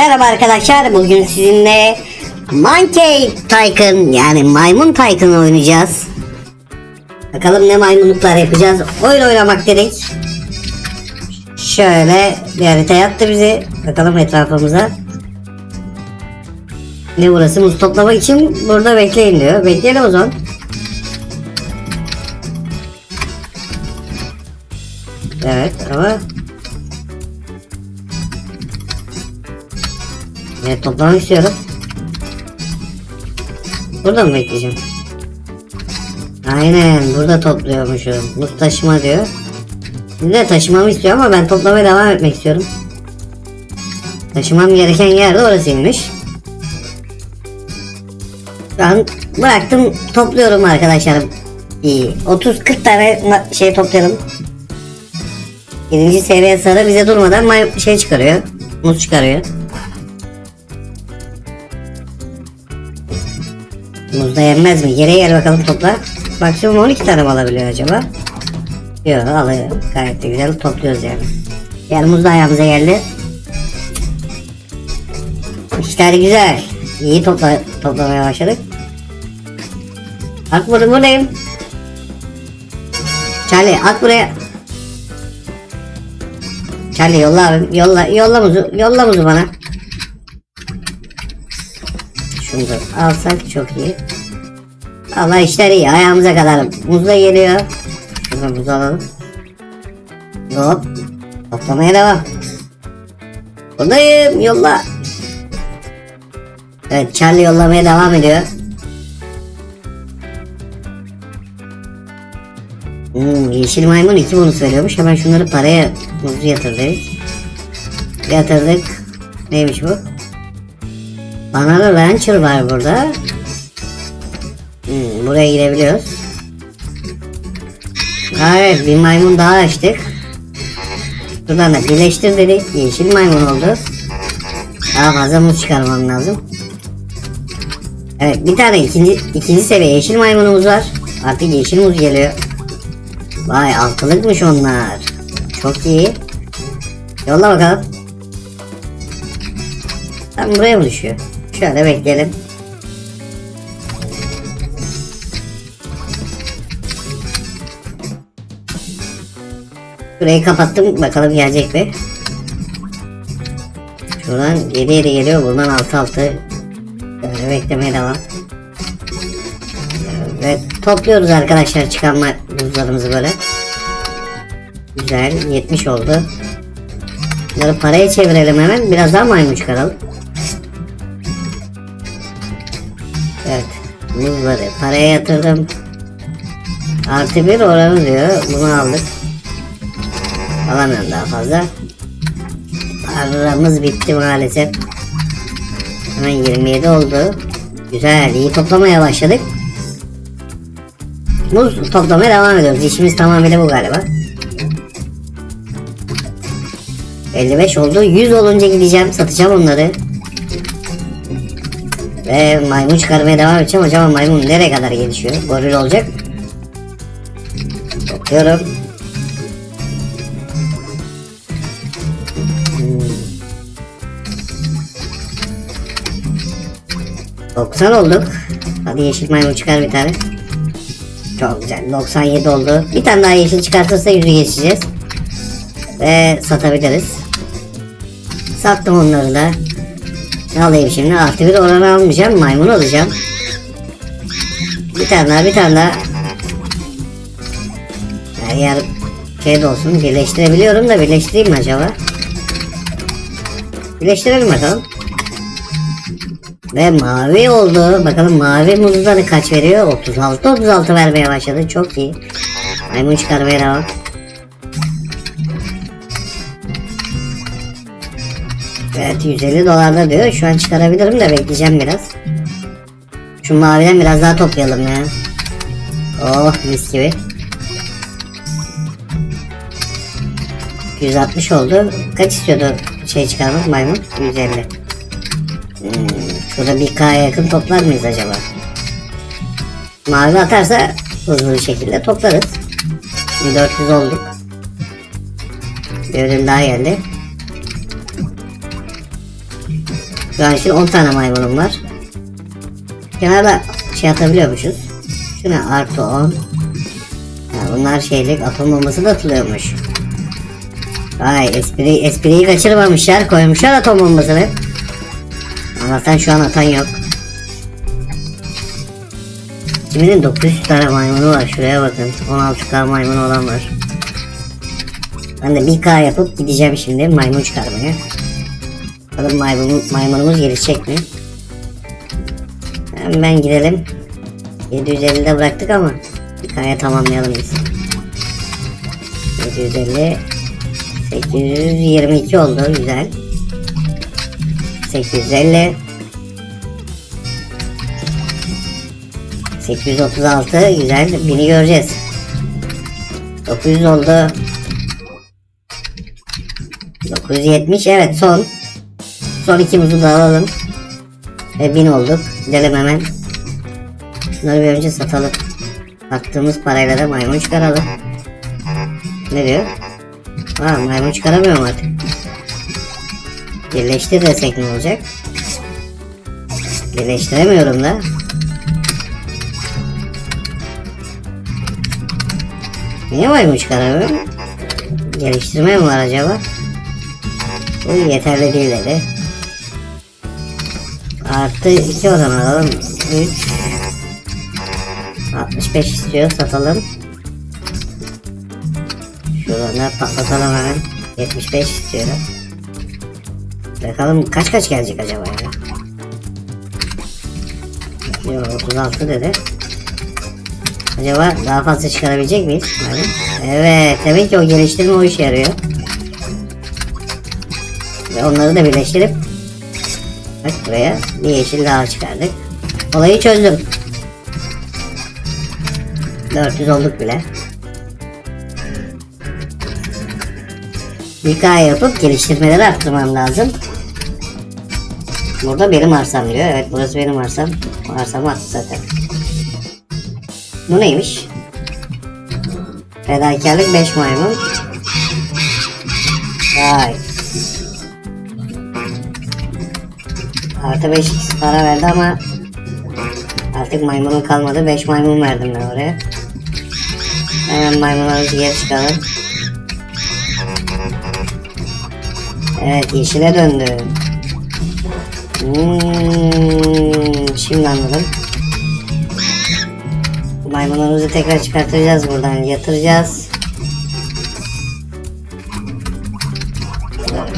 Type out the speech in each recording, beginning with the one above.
Merhaba arkadaşlar bugün sizinle Monkey Tycoon yani maymun Tycoon oynayacağız. Bakalım ne maymunluklar yapacağız. Oyun oynamak dedik. Şöyle bir harita yattı bizi. Bakalım etrafımıza. Ne burası? Muz toplamak için burada bekleyin diyor. Bekleyelim o zaman. Evet ama Evet toplamak istiyorum. Burada mı bekleyeceğim? Aynen burada topluyormuşum. Muz taşıma diyor. Şimdi de taşımamı istiyor ama ben toplamaya devam etmek istiyorum. Taşımam gereken yer de orasıymış. An bıraktım topluyorum arkadaşlarım. İyi. 30-40 tane şey toplayalım. Birinci seviye sarı bize durmadan şey çıkarıyor. Muz çıkarıyor. Muz da yenmez mi? Geriye gel bakalım topla. Maksimum 12 tane mi alabiliyor acaba? Yok alıyor. Gayet de güzel topluyoruz yani. Yani muz da ayağımıza geldi. İşler güzel. İyi topla, toplamaya başladık. At burada buradayım. Charlie at buraya. Charlie yolla abim. Yolla, yolla muzu. Yolla muzu bana. Şunu alsak çok iyi. Allah işler iyi. Ayağımıza kadar muz da geliyor. Şuradan muz alalım. Hop. Toplamaya devam. Buradayım. Yolla. Evet Charlie yollamaya devam ediyor. Hmm, yeşil maymun iki bonus veriyormuş. Hemen şunları paraya muzu yatırdık. Yatırdık. Neymiş bu? Banana Rancher var burada. Hmm, buraya girebiliyoruz. Evet bir maymun daha açtık. Buradan da birleştir dedik. Yeşil maymun oldu. Daha fazla muz çıkarmam lazım. Evet bir tane ikinci, ikinci seviye yeşil maymunumuz var. Artık yeşil muz geliyor. Vay altılıkmış onlar. Çok iyi. Yolla bakalım. Tam buraya mı düşüyor? Şöyle bekleyelim. Burayı kapattım. Bakalım gelecek mi? Şuradan 7 7 geliyor. Buradan 6 6. Böyle beklemeye devam. Ve topluyoruz arkadaşlar çıkan buzlarımızı böyle. Güzel 70 oldu. Bunları paraya çevirelim hemen. Biraz daha maymun çıkaralım. Buzları paraya yatırdım. Artı bir oranı diyor. Bunu aldık. Alamıyorum daha fazla. Paramız bitti maalesef. Hemen 27 oldu. Güzel iyi toplamaya başladık. Muz toplamaya devam ediyoruz. İşimiz tamamıyla bu galiba. 55 oldu. 100 olunca gideceğim. Satacağım onları. Ve maymun çıkarmaya devam edeceğim. Acaba maymun nereye kadar gelişiyor? Goril olacak. Bakıyorum. Hmm. 90 olduk. Hadi yeşil maymun çıkar bir tane. Çok güzel. 97 oldu. Bir tane daha yeşil çıkartırsa 100'ü geçeceğiz. Ve satabiliriz. Sattım onları da. Ne alayım şimdi? Artı bir oranı almayacağım. Maymun alacağım. Bir tane daha bir tane daha. Eğer şey de olsun birleştirebiliyorum da birleştireyim mi acaba? Birleştirelim bakalım. Ve mavi oldu. Bakalım mavi muzları kaç veriyor? 36 36 vermeye başladı. Çok iyi. Maymun çıkarmaya devam. Evet 150 dolarda diyor. Şu an çıkarabilirim de bekleyeceğim biraz. Şu maviden biraz daha toplayalım ya. Oh mis gibi. 160 oldu. Kaç istiyordu şey çıkarmak maymun? 150. Hmm, şurada bir K'ya yakın toplar mıyız acaba? Mavi atarsa hızlı bir şekilde toplarız. 400 olduk. Bir ürün daha geldi. Şu an için 10 tane maymunum var. Kenarda şey atabiliyormuşuz. Şuna artı 10. Ha, bunlar şeylik atom bombası da atılıyormuş. Vay espri, espriyi kaçırmamışlar. Koymuşlar atom bombasını. Allah'tan şu an atan yok. Kiminin 900 tane maymunu var. Şuraya bakın. 16 maymunu olan var. Ben de 1K yapıp gideceğim şimdi maymun çıkarmaya. Bakalım maymun, maymunumuz gelişecek mi? Hemen gidelim. 750'de bıraktık ama 1K'ya tamamlayalım biz. 750 822 oldu güzel. 850 836 güzel. Bini göreceğiz. 900 oldu. 970 evet son. Son iki muzu da alalım. Ve 1000 olduk. Gidelim hemen. Şunları bir önce satalım. Baktığımız parayla da maymun çıkaralım. Ne diyor? Ha maymun çıkaramıyorum artık. Birleştir desek ne olacak? Birleştiremiyorum da. Niye maymun çıkaramıyorum? Geliştirme mi var acaba? Bu yeterli değil dedi. Artı 2 o alalım. 3 65 istiyor satalım. Şuradan da patlatalım hemen. 75 istiyor. Bakalım kaç kaç gelecek acaba ya? Yok 36 dedi. Acaba daha fazla çıkarabilecek miyiz? Yani, evet demek ki o geliştirme o işe yarıyor. Ve onları da birleştirip Bak buraya bir yeşil daha çıkardık. Olayı çözdüm. 400 olduk bile. Bir yapıp geliştirmeleri arttırmam lazım. Burada benim arsam diyor. Evet burası benim arsam. Arsam attı zaten. Bu neymiş? Fedakarlık 5 maymun. Vay. Artı 5 para verdi ama artık maymunum kalmadı. 5 maymun verdim ben oraya. Hemen maymunlarımızı geri çıkalım. Evet yeşile döndü. Hmm, şimdi anladım. Maymunlarımızı tekrar çıkartacağız buradan. Yatıracağız.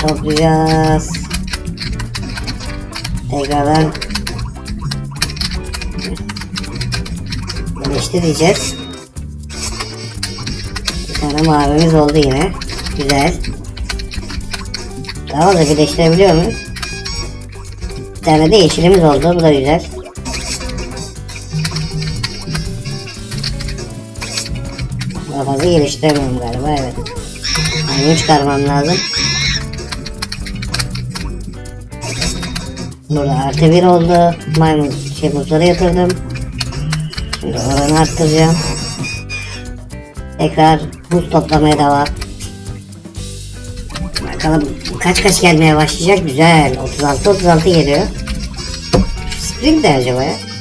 Toplayacağız. Tekrardan birleştireceğiz. Bir tane mavimiz oldu yine. Güzel. Daha da birleştirebiliyor muyuz? Bir tane de yeşilimiz oldu. Bu da güzel. Daha fazla geliştiremiyorum galiba evet. Maymun çıkarmam lazım. Burada artı bir oldu. Maymun şey muzları yatırdım. Şimdi oranı arttıracağım. Tekrar buz toplamaya devam. Bakalım kaç kaç gelmeye başlayacak. Güzel. 36 36 geliyor. Spring de acaba ya?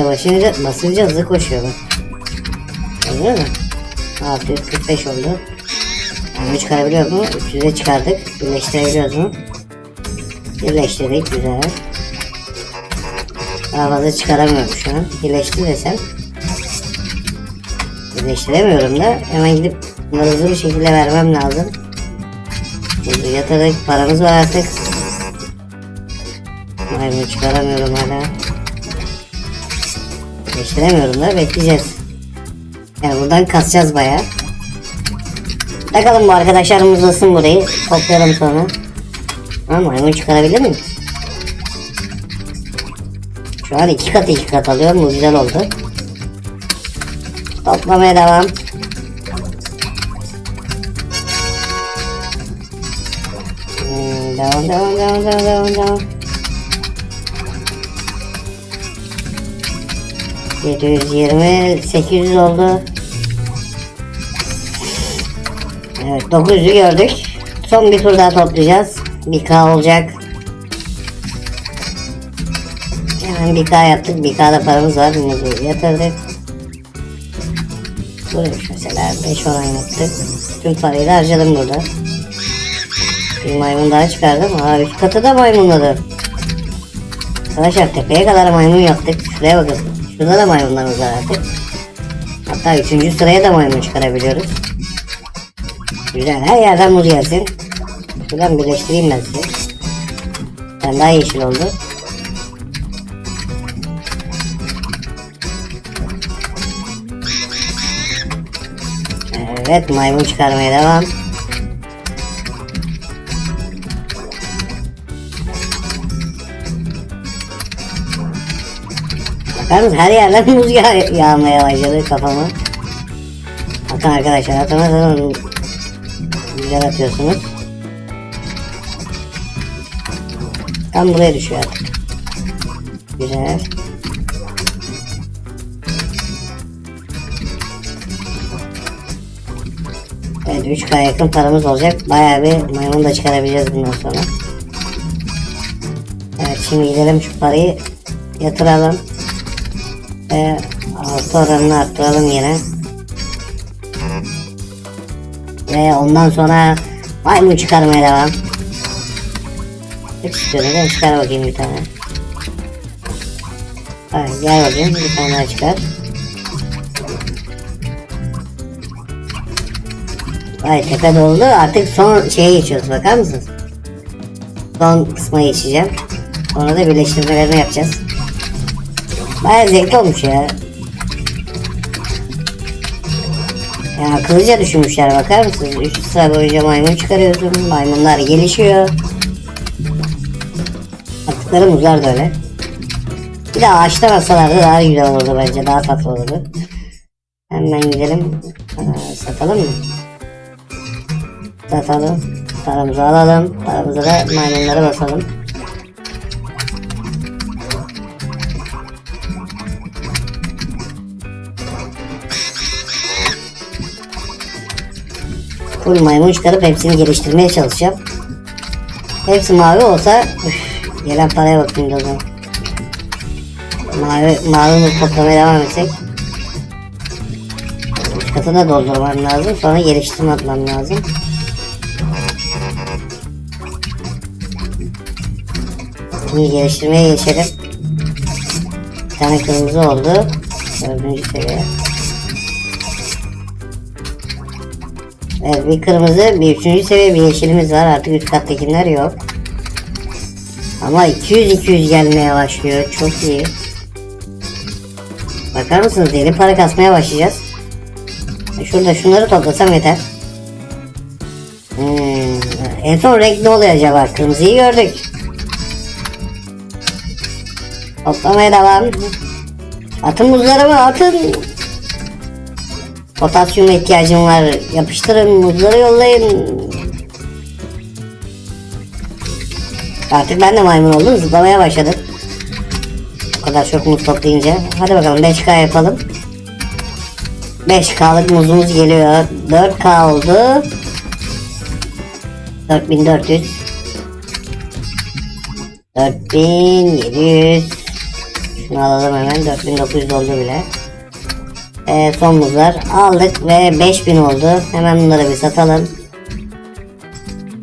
Şurada basınca, basınca hızlı koşuyor bak. Görüyor musun? 645 oldu. Yani çıkarabiliyor mu? 300'e çıkardık. Birleştirebiliyoruz mu? Birleştirdik güzel. Daha fazla çıkaramıyorum şu an. Birleştir desem. Birleştiremiyorum da hemen gidip bunları hızlı bir şekilde vermem lazım. Şimdi yatırdık paramız var artık. Maymun çıkaramıyorum hala. Birleştiremiyorum da bekleyeceğiz. Yani buradan kasacağız bayağı. Bakalım bu arkadaşlar muzlasın burayı. Toplayalım sonra. Ha maymun çıkarabilir miyim? Şu an iki kat iki kat alıyorum. Bu güzel oldu. Toplamaya devam. Hmm, devam devam devam devam devam. 720 800 oldu. Evet 900'ü gördük. Son bir tur daha toplayacağız. 1K olacak. Hemen 1K yaptık. 1K'da paramız var. Muzu yatırdık. Buraymış mesela 5 oran yaptık. Tüm parayı da harcadım burada. Bir maymun daha çıkardım. Aa üst katı da maymunladı. Arkadaşlar tepeye kadar maymun yaptık. Şuraya bakın. Şurada da maymunlarımız var artık. Hatta üçüncü sıraya da maymun çıkarabiliyoruz. Güzel her yerden muz gelsin. Şuradan birleştireyim ben size. Ben daha yeşil oldu. Evet maymun çıkarmaya devam. Mısın? Her yerden muz yağ yağmaya başladı kafama. Bakın arkadaşlar atamadan güzel atıyorsunuz. Tam buraya düşüyor artık. Güzel. Evet 3K yakın paramız olacak. Bayağı bir maymun da çıkarabileceğiz bundan sonra. Evet şimdi gidelim şu parayı yatıralım. Ve altı oranını arttıralım yine. Ve ondan sonra maymun çıkarmaya devam. Hiç istiyorum değil mi? Çıkar bakayım bir tane. Hayır, gel bakayım bir tane daha çıkar. Ay tepe doldu artık son şeye geçiyoruz bakar mısınız? Son kısma geçeceğim. Sonra da birleştirmelerini yapacağız. Baya zevkli olmuş ya. Ya akıllıca düşünmüşler bakar mısınız? 3 sıra boyunca maymun çıkarıyorsun. Maymunlar gelişiyor. Attıkları muzlar da öyle. Bir de ağaçtan atsalardı daha güzel olurdu bence. Daha tatlı olurdu. Hemen gidelim. Aa, satalım mı? Satalım. Paramızı alalım. Paramızı da maymunlara basalım. Full maymun çıkarıp hepsini geliştirmeye çalışacağım. Hepsi mavi olsa üf, gelen paraya bakayım da o zaman. Mavi, mavi toplamaya devam etsek. Üst katı da doldurmam lazım. Sonra geliştirme atmam lazım. Şimdi geliştirmeye geçelim. Bir tane kırmızı oldu. Dördüncü seviye. Evet bir kırmızı, bir üçüncü seviye bir yeşilimiz var. Artık üst kattakiler yok. Ama 200-200 gelmeye başlıyor. Çok iyi. Bakar mısınız? Deli para kasmaya başlayacağız. Şurada şunları toplasam yeter. Hmm, en son renk ne oluyor acaba? Kırmızıyı gördük. Toplamaya devam. Atın muzlarımı atın. Potasyum ihtiyacım var. Yapıştırın muzları yollayın. Artık ben de maymun oldum. Zıplamaya başladım. O kadar çok muz toplayınca. Hadi bakalım 5K yapalım. 5K'lık muzumuz geliyor. 4K oldu. 4400 4700 Şunu alalım hemen 4900 oldu bile. Son muzlar aldık ve 5000 oldu. Hemen bunları bir satalım.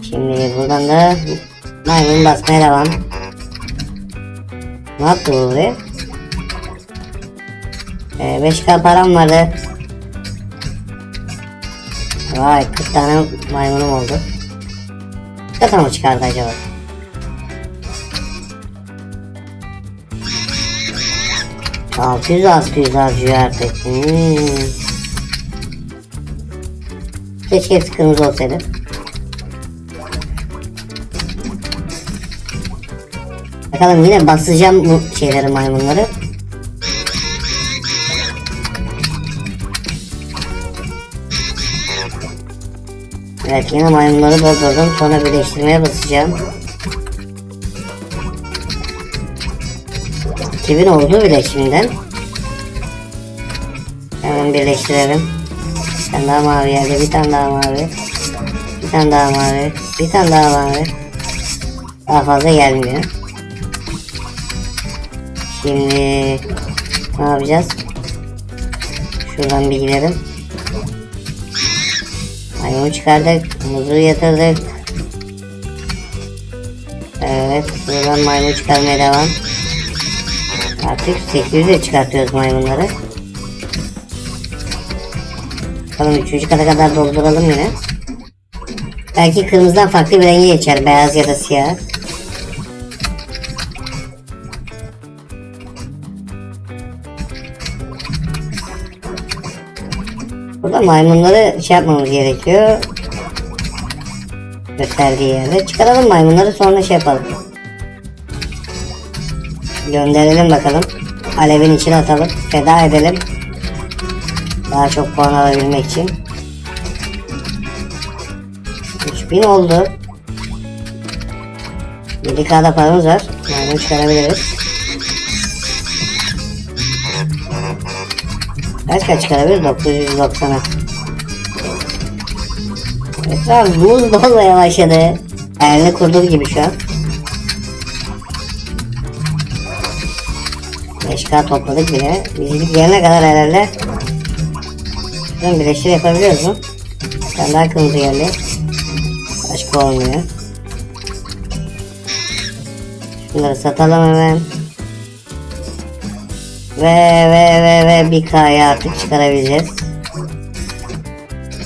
Şimdi buradan da maymun basmaya devam. Ne yaptı bu buraya? Ee, 5k param vardı. Vay 40 tane maymunum oldu. Kata mı çıkardı acaba? Altı yüz altı yüz harcıyor artık. Hmm. Keşke hepsi kırmızı olsaydı. Bakalım yine basacağım bu şeyleri maymunları. Evet yine maymunları doldurdum. Sonra birleştirmeye basacağım. 2000 oldu bile şimdiden. Hemen birleştirelim. Bir tane daha mavi geldi. Bir tane daha mavi. Bir tane daha mavi. Bir tane daha mavi. Daha fazla gelmiyor. Şimdi ne yapacağız? Şuradan bir gidelim. Maymun çıkardık. Muzu yatırdık. Evet. Buradan maymun çıkarmaya devam. Artık 800'e çıkartıyoruz maymunları. Bakalım 3. kata kadar dolduralım yine. Belki kırmızıdan farklı bir rengi geçer. Beyaz ya da siyah. Burada maymunları şey yapmamız gerekiyor. Gösterdiği yerde. Çıkaralım maymunları sonra şey yapalım. Gönderelim bakalım. Alevin içine atalım. Feda edelim. Daha çok puan alabilmek için. 3000 oldu. 7K'da paramız var. Maymun çıkarabiliriz. Kaç kaç çıkarabiliriz? 990'a. Etraf buz dolmaya başladı. Elini kurduğu gibi şu an. 5K topladık bile. Bizlik gelene kadar herhalde. Şuradan birleştir yapabiliyoruz mu? Ben daha kırmızı geldi. Başka olmuyor. Şunları satalım hemen. Ve ve ve ve bir K'ya artık çıkarabileceğiz.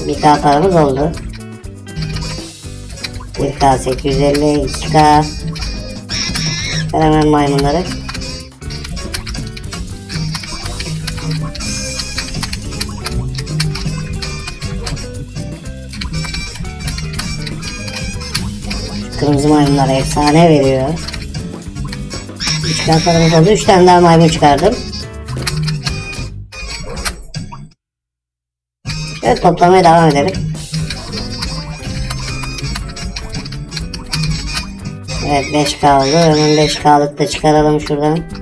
Bir K paramız oldu. 1K 850 2K Çıkar hemen maymunları. Kırmızı maymunlar efsane veriyor. 3 tane paramız oldu. 3 tane daha maymun çıkardım. Evet toplamaya devam edelim. Evet 5K oldu. Hemen 5K'lık da çıkaralım şuradan.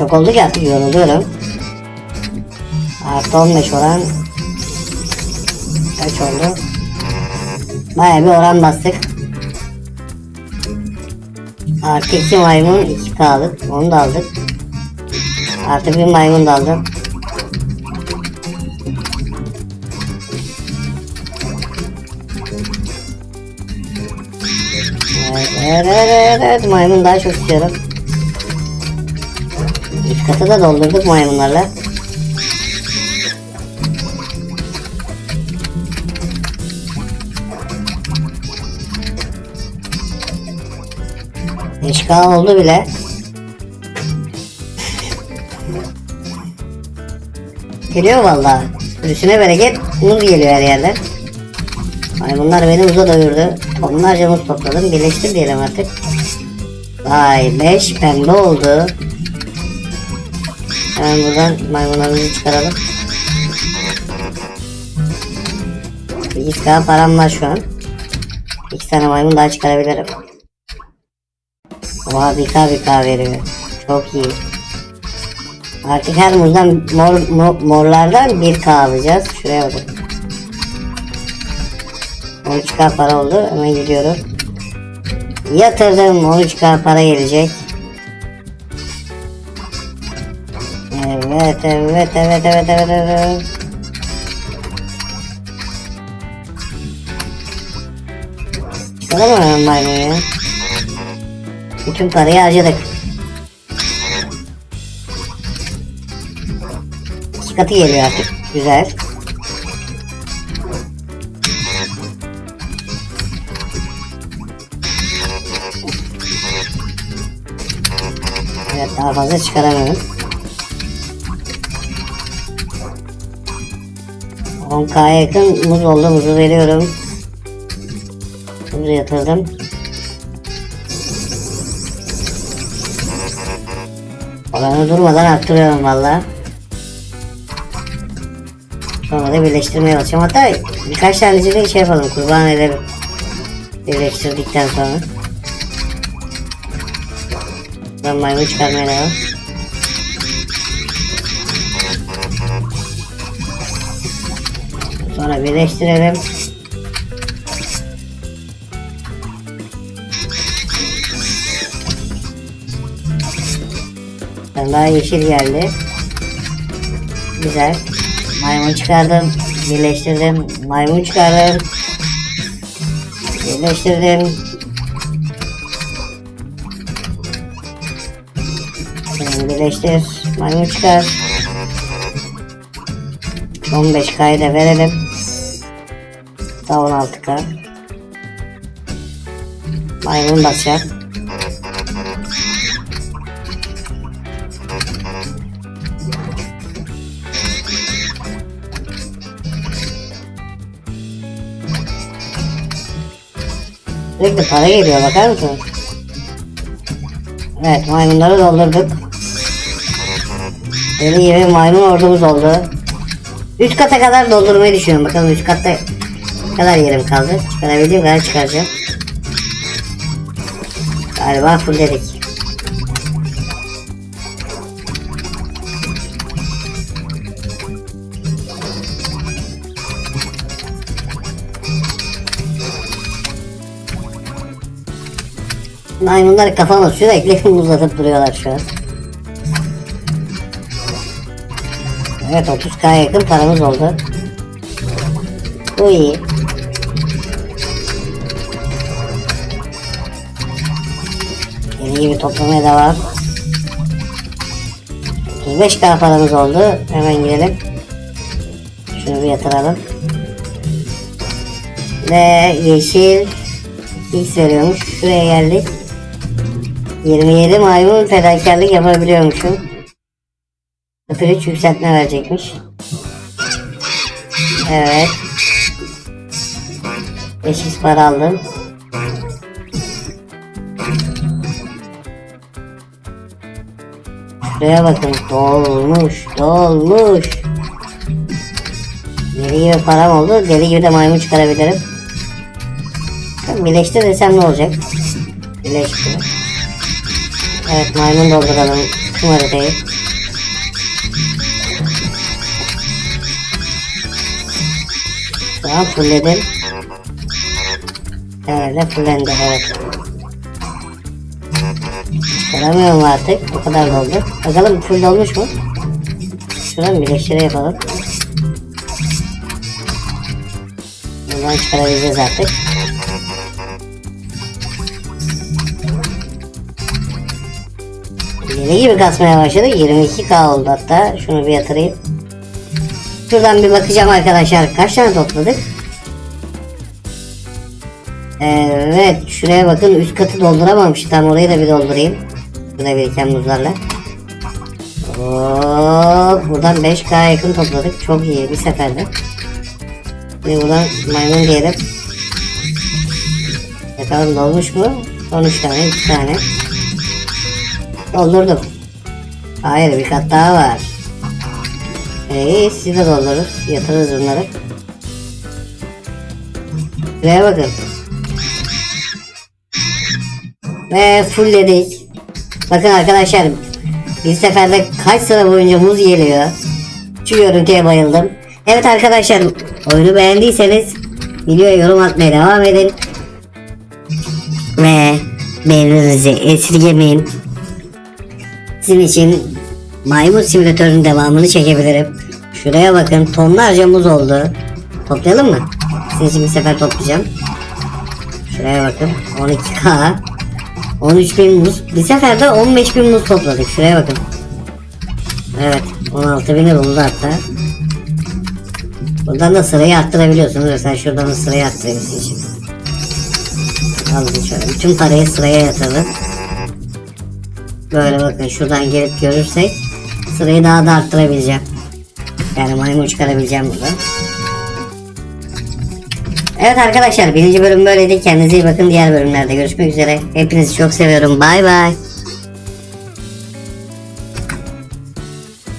Çok oldu ki artık yoruluyorum. Artı 15 oran kaç oldu? Baya bir oran bastık. Artı 2 maymun 2 aldık. Onu da aldık. Artı bir maymun da aldım. Evet, evet, evet, evet, maymun daha çok istiyorum. Katı da doldurduk maymunlarla. İşgal oldu bile. Geliyor vallahi. Üstüne bereket muz geliyor her yerden. Maymunlar beni uza doyurdu. Onlarca muz topladım. Birleştir diyelim artık. Vay 5 pembe oldu. Hemen buradan maymunlarımızı çıkaralım. 8k param var şu an. 2 tane maymun daha çıkarabilirim. Oha 1k 1k veriyor. Çok iyi. Artık her muzdan mor, mor, morlardan 1k alacağız. Şuraya bakın. 13k para oldu. Hemen gidiyorum. Yatırdım 13k para gelecek. Evet evet evet evet evet evet. Maymunu ya? Bütün parayı harcadık. İki katı geliyor artık. Güzel. Evet daha fazla çıkaramıyorum. 10k'ya yakın muz oldu. Muzu veriyorum. Muzu yatırdım. Oranı durmadan arttırıyorum valla. Sonra da birleştirmeye başlayacağım. Hatta birkaç tanesi de şey yapalım kurban edelim. Birleştirdikten sonra. Ben maymun çıkarmaya devam. Sonra birleştirelim. Daha yeşil geldi. Güzel. Maymun çıkardım. Birleştirdim. Maymun çıkardım. Birleştirdim. Birleştir. Maymun çıkar. 15K'yı da verelim. Daha 16K. Maymun basacak. Sürekli para geliyor bakar mısın? Evet maymunları doldurduk. Deli gibi maymun ordumuz oldu. Üst kata kadar doldurmayı düşünüyorum. Bakalım üst katta kadar yerim kaldı. Çıkarabildiğim kadar çıkaracağım. Galiba fullledik. Maymunlar kafama sürekli uzatıp duruyorlar şu an. Evet 30k yakın paramız oldu. Bu iyi. Gibi toplamaya devam. 35k paramız oldu. Hemen gidelim. Şunu bir yatıralım. Ve yeşil X veriyormuş. Şuraya geldik. 27 maymun fedakarlık yapabiliyormuşum. 03 yükseltme verecekmiş. Evet. 500 para aldım. Şuraya bakın dolmuş dolmuş. Deli gibi param oldu. Deli gibi de maymun çıkarabilirim. Birleştir desem ne olacak? Birleştir. Evet maymun dolduralım tüm haritayı. Tamam fullledim. Evet fullendi evet. Çıkaramıyorum artık. Bu kadar doldu. Bakalım full dolmuş mu? Şuradan birleştire yapalım. Buradan çıkarabileceğiz artık. Deli gibi kasmaya başladı. 22k oldu hatta. Şunu bir yatırayım. Şuradan bir bakacağım arkadaşlar. Kaç tane topladık? Evet. Şuraya bakın. Üst katı dolduramamış. Tam orayı da bir doldurayım. Burada biriken buzlarla. Hop, buradan 5k yakın topladık. Çok iyi bir seferde. Şimdi buradan maymun diyelim. Bakalım dolmuş mu? Son 3 tane, 2 tane. Doldurdum. Hayır bir kat daha var. İyi siz de doldururuz. Yatırırız bunları. Şuraya bakın. Ve fullledik. Bakın arkadaşlar bir seferde kaç sıra boyunca muz geliyor. Şu görüntüye bayıldım. Evet arkadaşlar oyunu beğendiyseniz videoya yorum atmaya devam edin. Ve beğeninizi esirgemeyin. Sizin için maymun simülatörünün devamını çekebilirim. Şuraya bakın tonlarca muz oldu. Toplayalım mı? Sizin için bir sefer toplayacağım. Şuraya bakın 12k 13 bin muz. Bir seferde 15 bin muz topladık. Şuraya bakın. Evet 16 bini buldu hatta. Buradan da sırayı arttırabiliyorsunuz. Mesela şuradan da sırayı arttırayım sizin için. Alın şöyle. Bütün parayı sıraya yatırdım. Böyle bakın şuradan gelip görürsek sırayı daha da arttırabileceğim. Yani maymun çıkarabileceğim buradan. Evet arkadaşlar birinci bölüm böyleydi. Kendinize iyi bakın. Diğer bölümlerde görüşmek üzere. Hepinizi çok seviyorum. Bay bay.